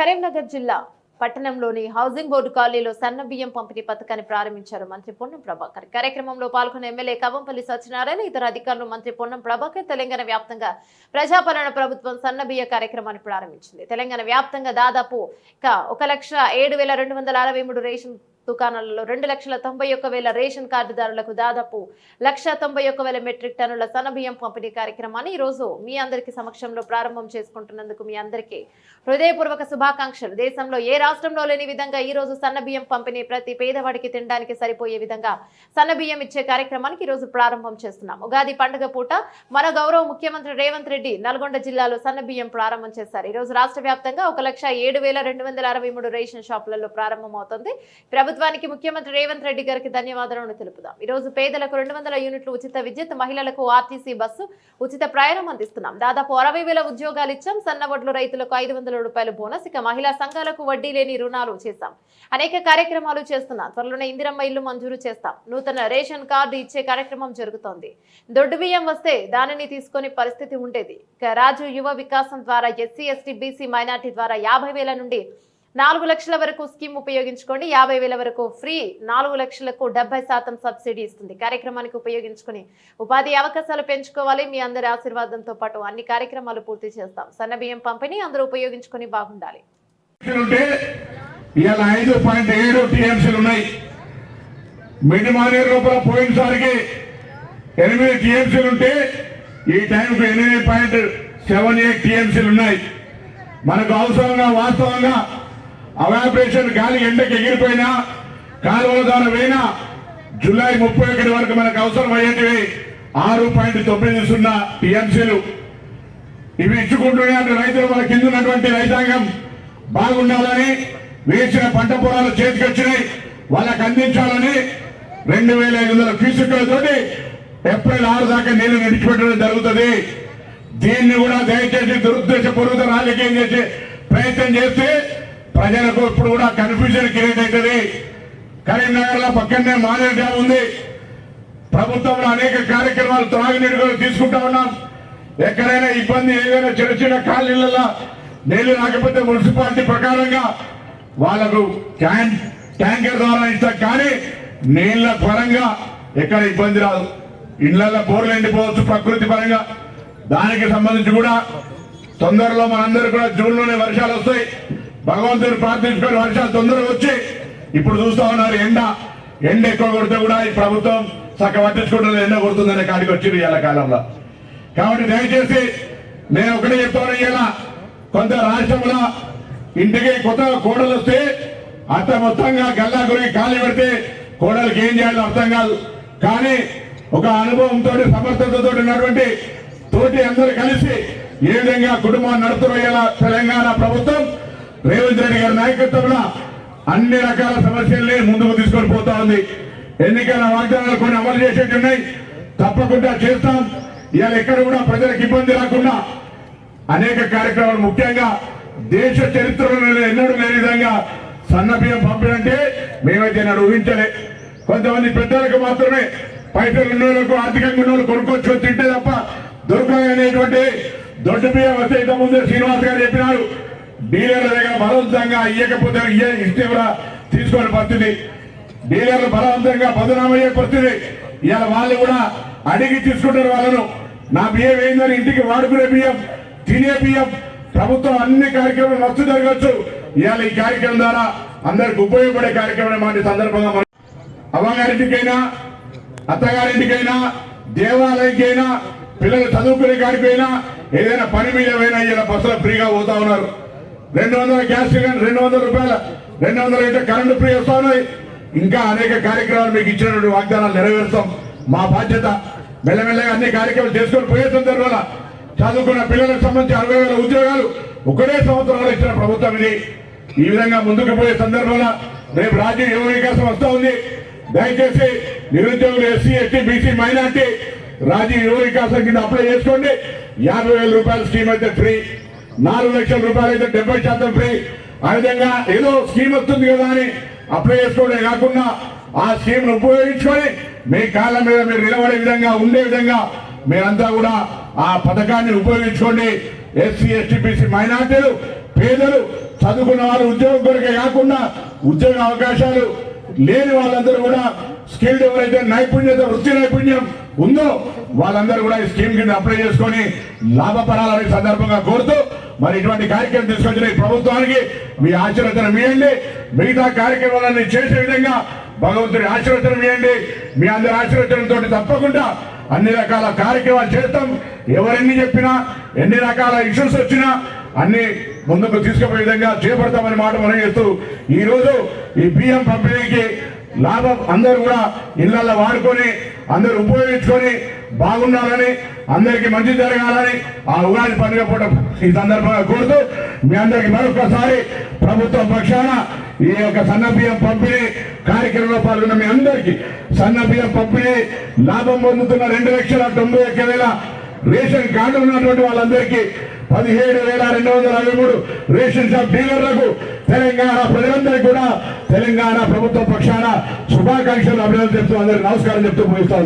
కరీంనగర్ జిల్లా పట్టణంలోని housing board కాలనీలో సన్న బియ్యం పంపిణీ పథకాన్ని ప్రారంభించారు మంత్రి పొన్నం ప్రభాకర్. కార్యక్రమంలో పాల్గొన్న ఎమ్మెల్యే కవంపల్లి సత్యనారాయణ ఇతర అధికారులు మంత్రి పొన్నం ప్రభాకర్ తెలంగాణ వ్యాప్తంగా ప్రజాపాలన ప్రభుత్వం సన్న బియ్య కార్యక్రమాన్ని ప్రారంభించింది. తెలంగాణ వ్యాప్తంగా దాదాపు ఒక లక్ష ఏడు వేల రెండు వందల అరవై మూడు రేషన్ దుకాణాలలో రెండు లక్షల తొంభై ఒక్క వేల రేషన్ కార్డుదారులకు దాదాపు లక్ష తొంభై ఒక్క వేల మెట్రిక్ టన్నుల సనబియ్యం పంపిణీ కార్యక్రమాన్ని ఈరోజు మీ అందరికీ సమక్షంలో ప్రారంభం చేసుకుంటున్నందుకు మీ అందరికీ హృదయపూర్వక శుభాకాంక్షలు. దేశంలో ఏ రాష్ట్రంలో లేని విధంగా ఈ రోజు సన్నబియ్యం పంపిణీ ప్రతి పేదవాడికి తినడానికి సరిపోయే విధంగా సన్నబియ్యం ఇచ్చే కార్యక్రమానికి ఈరోజు ప్రారంభం చేస్తున్నాం. ఉగాది పండుగ పూట మన గౌరవ ముఖ్యమంత్రి రేవంత్ రెడ్డి నల్గొండ జిల్లాలో సన్నబియ్యం ప్రారంభం చేశారు. ఈ రోజు రాష్ట్ర వ్యాప్తంగా ఒక లక్ష ఏడు వేల రెండు వందల అరవై మూడు రేషన్ షాపులలో ప్రారంభమవుతుంది. ప్రభుత్వానికి ముఖ్యమంత్రి రేవంత్ రెడ్డి గారికి ధన్యవాదాలను తెలుపుదాం. ఈ రోజు పేదలకు రెండు వందల యూనిట్లు ఉచిత విద్యుత్ మహిళలకు ఆర్టీసీ బస్సు ఉచిత ప్రయాణం అందిస్తున్నాం. దాదాపు అరవై వేల ఉద్యోగాలు ఇచ్చాం. సన్నవడ్లు రైతులకు ఐదు వందల రూపాయల బోనస్. ఇక మహిళా సంఘాలకు వడ్డీ లేని రుణాలు చేశాం. అనేక కార్యక్రమాలు చేస్తున్నాం. త్వరలోనే ఇందిరమ్మ ఇల్లు మంజూరు చేస్తాం. నూతన రేషన్ కార్డు ఇచ్చే కార్యక్రమం జరుగుతోంది. దొడ్డు బియ్యం వస్తే దానిని తీసుకొని పరిస్థితి ఉండేది. రాజు యువ వికాసం ద్వారా ఎస్సీ ఎస్టీ బీసీ మైనార్టీ ద్వారా యాభై వేల నుండి నాలుగు లక్షల వరకు స్కీమ్ ఉపయోగించుకోండి యాభై వేల వరకు ఫ్రీ నాలుగు లక్షలకు డెబ్బై శాతం సబ్సిడీ ఇస్తుంది. కార్యక్రమానికి ఉపయోగించుకుని ఉపాధి అవకాశాలు పెంచుకోవాలి. మీ అందరి ఆశీర్వాదంతో పాటు అన్ని కార్యక్రమాలు పూర్తి చేస్తాం. సన్న బియ్యం పంపిణీ అందరూ ఉపయోగించుకొని బాగుండాలి. ఉన్నాయి. పోయినసారికి ఎనిమిది టీఎంసీలు ఉంటే ఈ టైంకు ఎనిమిది పాయింట్ సెవెన్ ఎయిట్ టీఎంసీలు ఉన్నాయి. మనకు అవసరంగా వాస్తవంగా అవాపరేషన్ గాలి ఎండకి ఎగిరిపోయినా కాలువల ద్వారా పోయినా జూలై ముప్పై ఒకటి వరకు మనకు అవసరం అయ్యేటివి ఆరు పాయింట్ తొమ్మిది సున్నా టీఎంసీలు. ఇవి ఇచ్చుకుంటూనే రైతులు మన కింద ఉన్నటువంటి రైతాంగం బాగుండాలని వేసిన పంట పొలాలు చేతికొచ్చినాయి వాళ్ళకి అందించాలని రెండు వేల ఐదు వందల క్యూసెక్కులతోటి ఏప్రిల్ ఆరు దాకా నీళ్ళు నడిచిపెట్టడం జరుగుతుంది. దీన్ని కూడా దయచేసి దురుద్దేశపూర్వక రాజకీయం చేసే ప్రయత్నం చేస్తే ప్రజలకు ఇప్పుడు కూడా కన్ఫ్యూజన్ క్రియేట్ అవుతుంది. కరీంనగర్లో పక్కనే మానేరు డ్యామ్ ఉంది. ప్రభుత్వంలో అనేక కార్యక్రమాలు త్రాగునీరు కూడా తీసుకుంటా ఉన్నాం. ఎక్కడైనా ఇబ్బంది ఏదైనా చిన్న చిన్న ఖాళీలలో నీళ్ళు రాకపోతే మున్సిపాలిటీ ప్రకారంగా వాళ్ళకు ట్యాంక్ ట్యాంకర్ ద్వారా ఇస్తాం కానీ నీళ్ళ పరంగా ఎక్కడ ఇబ్బంది రాదు. ఇళ్ళలో బోర్లు ఎండిపోవచ్చు ప్రకృతి పరంగా. దానికి సంబంధించి కూడా తొందరలో మనందరూ కూడా జూన్లోనే వర్షాలు వస్తాయి. భగవంతుని ప్రార్థించుకొని వర్షాలు తొందరగా వచ్చి ఇప్పుడు చూస్తా ఉన్నారు ఎండ. ఎండ ఎక్కువ కొడితే కూడా ఈ ప్రభుత్వం చక్క పట్టించుకుంటుంది ఎండ కొడుతుందనే కాడికి వచ్చింది ఇవాళ కాలంలో. కాబట్టి దయచేసి నేను ఒకటే చెప్తాను ఇలా కొంత రాష్ట్రంలో ఇంటికి కొత్త కోడలు వస్తే అత్త మొత్తంగా గల్లా గురికి ఖాళీ పెడితే కోడలికి ఏం చేయాలో అర్థం కాదు. కానీ ఒక అనుభవంతో సమర్థతతో ఉన్నటువంటి తోటి అందరూ కలిసి ఏ విధంగా కుటుంబాన్ని నడుపుతున్న తెలంగాణ ప్రభుత్వం? రేవంత్ రెడ్డి గారి నాయకత్వంలో అన్ని రకాల సమస్యల్ని ముందుకు తీసుకొని పోతా ఉంది. ఎన్నికల వాగ్దానాలు కొన్ని అమలు చేసేవి ఉన్నాయి. తప్పకుండా చేస్తాం. ఇవాళ ఎక్కడ కూడా ప్రజలకు ఇబ్బంది రాకుండా అనేక కార్యక్రమాలు ముఖ్యంగా దేశ చరిత్రలో ఎన్నడూ లేని విధంగా సన్న బియ్యం పంపిణంటే మేమైతే నాడు ఊహించలే. కొంతమంది పెద్దలకు మాత్రమే పైసలు ఉన్నోళ్ళకు ఆర్థికంగా ఉన్న వాళ్ళు తింటే తప్ప దొరకదు అనేటువంటి దొడ్డు బియ్యం వస్తే ఇంత ముందే శ్రీనివాస్ గారు చెప్పినారు. డీలర్ల దగ్గర బలవంతంగా ఇయ్యకపోతే ఇస్తే కూడా తీసుకొని పరిస్థితి డీలర్లు బలవంతంగా బదునామయ్యే పరిస్థితి ఇవాళ వాళ్ళు కూడా అడిగి తీసుకుంటారు వాళ్ళను. నా బియ్యం ఏందని ఇంటికి వాడుకునే బియ్యం తినే బియ్యం ప్రభుత్వం అన్ని కార్యక్రమాలు మస్తు జరగచ్చు. ఇవాళ ఈ కార్యక్రమం ద్వారా అందరికి ఉపయోగపడే కార్యక్రమం మాట సందర్భంగా మనం అమ్మగారింటికైనా అత్తగారింటికైనా దేవాలయంకైనా పిల్లలు చదువుకునే కాడికైనా ఏదైనా పని మీద పోయినా ఇలా బస్సులో ఫ్రీగా పోతా ఉన్నారు. రెండు వందల గ్యాస్ సిలిండర్ రెండు వందల రూపాయల రెండు వందల లీటర్ కరెంటు ఫ్రీ వస్తా ఉన్నాయి. ఇంకా అనేక కార్యక్రమాలు మీకు ఇచ్చినటువంటి వాగ్దానాలు నెరవేరుస్తాం. మా బాధ్యత మెల్లమెల్లగా అన్ని కార్యక్రమాలు చేసుకొని పోయే సందర్భంలో చదువుకున్న పిల్లలకు సంబంధించి అరవై వేల ఉద్యోగాలు ఒకటే సంవత్సరంలో ఇచ్చిన ప్రభుత్వం ఇది. ఈ విధంగా ముందుకు పోయే సందర్భంలో రేపు రాజ్య యువ వికాసం వస్తూ ఉంది. దయచేసి నిరుద్యోగులు SC ST BC minority Rajiv Yuva Vikasam కింద అప్లై చేసుకోండి. యాభై వేల రూపాయల స్కీమ్ అయితే ఫ్రీ. నాలుగు లక్షల రూపాయలు అయితే డెబ్బై శాతం ఫ్రీ. ఆ విధంగా ఏదో స్కీమ్ వస్తుంది కదా అని అప్లై చేసుకోవడమే కాకుండా ఆ స్కీమ్ను ఉపయోగించుకొని మీ కాళ్ళ మీద మీరు నిలబడే విధంగా ఉండే విధంగా మీరంతా కూడా ఆ పథకాన్ని ఉపయోగించుకోండి. ఎస్సీ ఎస్టీ బీసీ మైనార్టీలు పేదలు చదువుకున్న వారు ఉద్యోగం కొరకే కాకుండా ఉద్యోగ అవకాశాలు లేని వాళ్ళందరూ కూడా స్కిల్డ్ ఎవరైతే నైపుణ్యత వృత్తి నైపుణ్యం ఉందో వాళ్ళందరూ కూడా ఈ స్కీమ్ కింద అప్లై చేసుకొని లాభపడాలని సందర్భంగా కోరుతూ మరి ఇటువంటి కార్యక్రమం తీసుకొచ్చిన ఈ ప్రభుత్వానికి మీ ఆశీర్వచన మీయండి మిగతా కార్యక్రమాలన్నీ చేసే విధంగా భగవంతుడి ఆశీర్వచనం ఇవ్వండి. మీ అందరి ఆశీర్వచనంతో తప్పకుండా అన్ని రకాల కార్యక్రమాలు చేస్తాం. ఎవరెన్ని చెప్పినా ఎన్ని రకాల ఇష్యూస్ వచ్చినా అన్ని ముందుకు తీసుకుపోయే విధంగా చేపడతామని మాట మనం చేస్తూ ఈ రోజు ఈ బియ్యం పంపిణీకి లాభం అందరూ కూడా ఇళ్ళలో వాడుకొని అందరూ ఉపయోగించుకొని బాగుండాలని అందరికీ మంచి జరగాలని ఆ ఉగాది పండుగ పూట ఈ సందర్భంగా కోరుతూ మీ అందరికి మరొకసారి ప్రభుత్వ పక్షాన ఈ యొక్క సన్న బియ్యం పంపిణీ కార్యక్రమంలో పాల్గొన్న మీ అందరికీ సన్న బియ్యం పంపిణీ లాభం పొందుతున్న రెండు లక్షల తొంభై ఒక్క వేల రేషన్ కార్డు ఉన్నటువంటి వాళ్ళందరికీ పదిహేడు వేల రెండు వందల అరవై మూడు రేషన్ షాప్ డీలర్లకు తెలంగాణ ప్రజలందరికీ కూడా తెలంగాణ ప్రభుత్వం పక్షాన శుభాకాంక్షలు అభినందన చెప్తూ అందరికి నమస్కారం చెప్తూ ముగిస్తాను.